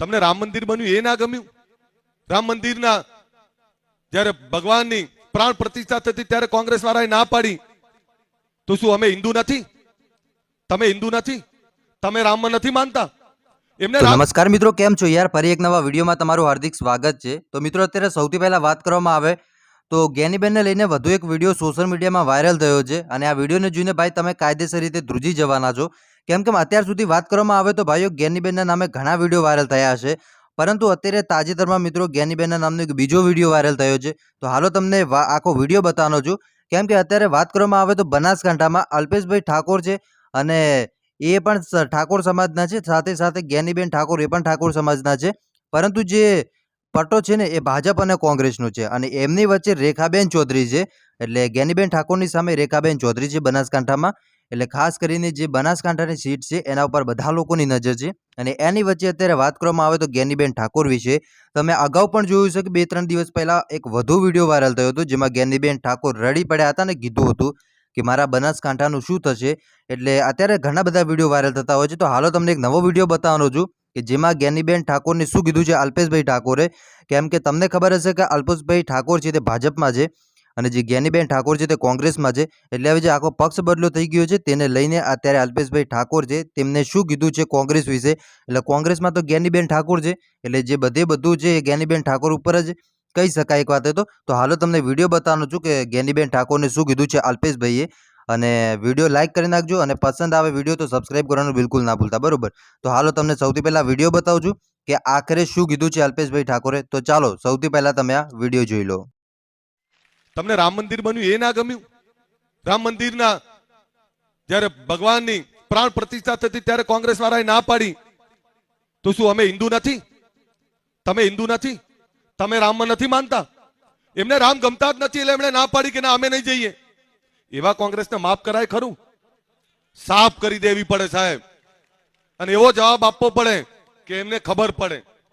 તમને રામ મંદિર બન્યું એ ના ગમ્યું? રામ મંદિરના જ્યારે ભગવાનની પ્રાણ પ્રતિષ્ઠા થતી ત્યારે કોંગ્રેસ વાળાએ ના પાડી. તો શું અમે હિન્દુ નથી? તમે હિન્દુ નથી? તમે રામમાં નથી માનતા? એમને નમસ્કાર મિત્રો કેમ છો? યાર ફરી એક નવા વિડીયોમાં તમારું હાર્દિક સ્વાગત છે. તો મિત્રો અત્યારે સૌથી પહેલા વાત કરવામાં આવે તો જ્ઞાનીબેનને લઈને વધુ એક વીડિયો સોશિયલ મીડિયામાં વાયરલ થયો છે. અને આ વિડીયોને જોઈને ભાઈ તમે કાયદેસર રીતે ધ્રુજી જવાના છો. કેમ કે અત્યાર સુધી વાત કરવામાં આવે તો ભાઈઓ જ્ઞાનીબેનના નામે ઘણા વીડિયો વાયરલ થયા છે પરંતુ અત્યારે તાજેતરમાં મિત્રો જ્ઞાનીબેનના નામનો એક બીજો વીડિયો વાયરલ થયો છે. તો હાલો તમને આખો વીડિયો બતાવવાનો છું. કેમ કે અત્યારે વાત કરવામાં આવે તો બનાસકાંઠામાં અલ્પેશભાઈ ઠાકોર છે અને એ પણ ઠાકોર સમાજના છે. સાથે સાથે જ્ઞાનીબેન ઠાકોર એ પણ ઠાકોર સમાજના છે. પરંતુ જે પટ્ટો છે ને એ ભાજપ અને કોંગ્રેસનો છે અને એમની વચ્ચે રેખાબેન ચૌધરી છે. એટલે જ્ઞાનીબેન ઠાકોરની સામે રેખાબેન ચૌધરી છે બનાસકાંઠામાં. એટલે ખાસ કરીને જે બનાસકાંઠાની સીટ છે, એના ઉપર બધા લોકોની નજર છે. અને એની વચ્ચે અત્યારે વાત કરવામાં આવે તો જ્ઞાનીબેન ઠાકોર વિશે તમે અગાઉ પણ જોયું છે કે બે ત્રણ દિવસ પહેલાં એક વધુ વીડિયો વાયરલ થયો હતો, જેમાં જ્ઞાનીબેન ઠાકોર રડી પડ્યા હતા અને કીધું હતું કે મારા બનાસકાંઠાનું શું થશે. એટલે અત્યારે ઘણા બધા વીડિયો વાયરલ થતા હોય છે. તો હાલો તમને એક નવો વીડિયો બતાવવાનો છું કે જેમાં જ્ઞાનીબેન ઠાકોરને શું કીધું છે, અલ્પેશભાઈ ઠાકોરે. કેમ કે તમને ખબર હશે કે અલ્પેશભાઈ ઠાકોર છે તે ભાજપમાં છે. અને જે જ્ઞાનીબેન ઠાકોર છે તે કોંગ્રેસમાં છે. એટલે હવે જે આખો પક્ષ બદલો થઈ ગયો છે તેને લઈને અત્યારે અલ્પેશભાઈ ઠાકોર છે તેમને શું કીધું છે કોંગ્રેસ વિશે? એટલે કોંગ્રેસમાં તો જ્ઞાનીબેન ઠાકોર છે. એટલે જે બધે બધું છે એ જ્ઞાનીબેન ઠાકોર ઉપર જ કહી શકાય એક વાત તો. તો હાલો તમને વીડિયો બતાવવાનો છું કે જ્ઞાનીબેન ઠાકોરને શું કીધું છે અલ્પેશભાઈએ અને વીડિયો લાઇક કરી નાખજો અને પસંદ આવે વીડિયો તો સબસ્ક્રાઇબ કરવાનું બિલકુલ ના ભૂલતા, બરાબર? તો હાલો તમને સૌથી પહેલાં વીડિયો બતાવું છું કે આખરે શું કીધું છે અલ્પેશભાઈ ઠાકોરે. તો ચાલો સૌથી પહેલાં તમે આ વીડિયો જોઈ લો. તમને રામ મંદિર બન્યું, એ ના ગમ્યું? રામ મંદિરના જ્યારે ભગવાનની પ્રાણ પ્રતિષ્ઠા થતી ત્યારે કોંગ્રેસ વાળાએ ના પાડી, તો શું અમે હિન્દુ નથી? તમે હિન્દુ નથી? તમે રામમાં નથી માનતા? એમને રામ ગમતા જ નથી, એટલે એમણે ના પાડી કે ના, અમે નહીં જઈએ. એવા કોંગ્રેસને માફ કરાય ખરું? સાફ કરી દેવી પડે સાહેબ. અને એવો જવાબ આપવો પડે કે એમને ખબર પડે.